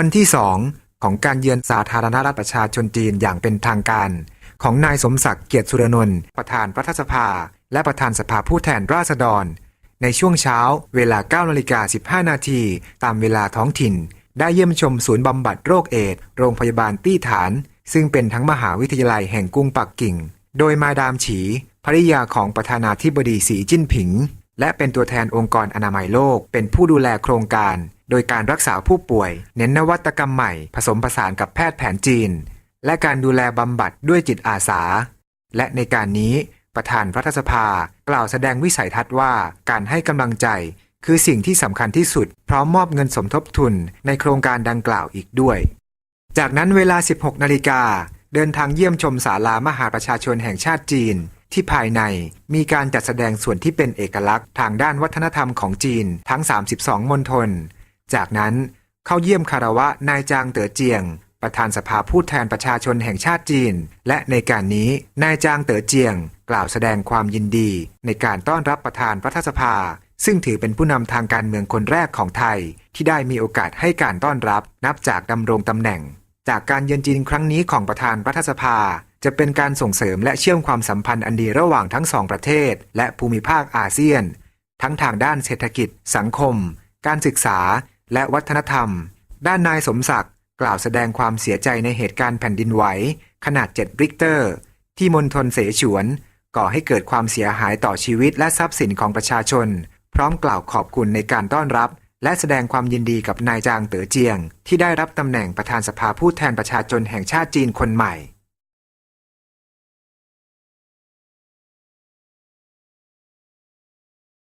วันที่สองของการเยือนสาธารณรัฐประชาชนจีนอย่างเป็นทางการ ของนายสมศักดิ์เกียรติสุรนนท์ประธานรัฐสภา และประธานสภาผู้แทนราษฎร ในช่วงเช้าเวลา9นาฬิกา15 นาทีตามเวลาท้องถิ่น ได้เยี่ยมชมศูนย์บำบัดโรคเอดโรงพยาบาลตี้ฐาน ซึ่งเป็นทั้งมหาวิทยาลัยแห่งกรุงปักกิ่ง โดยมาดามฉีภริยาของประธานาธิบดีสีจิ้นผิง และเป็นตัวแทนองค์กรอนามัยโลก เป็นผู้ดูแลโครงการ โดยการรักษาผู้ป่วย เน้นนวัตกรรมใหม่ ผสมผสานกับแพทย์แผนจีน และการดูแลบำบัดด้วยจิตอาสา และในการนี้ประธานรัฐสภากล่าวแสดงวิสัยทัศน์ว่า การให้กำลังใจคือสิ่งที่สำคัญที่สุด พร้อมมอบเงินสมทบทุนในโครงการดังกล่าวอีกด้วย จากนั้นเวลา 16 นาฬิกาเดินทางเยี่ยมชมศาลามหาประชาชนแห่งชาติจีน ที่ภายในมีการจัดแสดงส่วนที่เป็นเอกลักษณ์ทางด้านวัฒนธรรมของจีนทั้ง 32 มณฑล จากนั้นเข้าเยี่ยมคารวะนายจางเต๋อเจียง ประธานสภาผู้แทนประชาชนแห่งชาติจีน และในการนี้นายจางเต๋อเจียง กล่าวแสดงความยินดี ในการต้อนรับประธานรัฐสภา ซึ่งถือเป็นผู้นำทางการเมืองคนแรกของไทย ที่ได้มีโอกาสให้การต้อนรับ นับจากดำรงตำแหน่ง จากการเยือนจีนครั้งนี้ของประธานรัฐสภาจะเป็นการส่งเสริมและเชื่อมความสัมพันธ์อันดีระหว่างทั้งสองประเทศ และภูมิภาคอาเซียน ทั้งทางด้านเศรษฐกิจ สังคม การศึกษา และวัฒนธรรม ด้านนายสมศักดิ์กล่าวแสดงความเสียใจในเหตุการณ์แผ่นดินไหว ขนาด 7 ริกเตอร์ ที่มณฑลเสฉวน ก่อให้เกิดความเสียหายต่อชีวิตและทรัพย์สินของประชาชน พร้อมกล่าวขอบคุณในการต้อนรับ และแสดงความยินดีกับนายจางเต๋อเจียง ที่ได้รับตำแหน่งประธานสภาผู้แทนประชาชนแห่งชาติจีนคนใหม่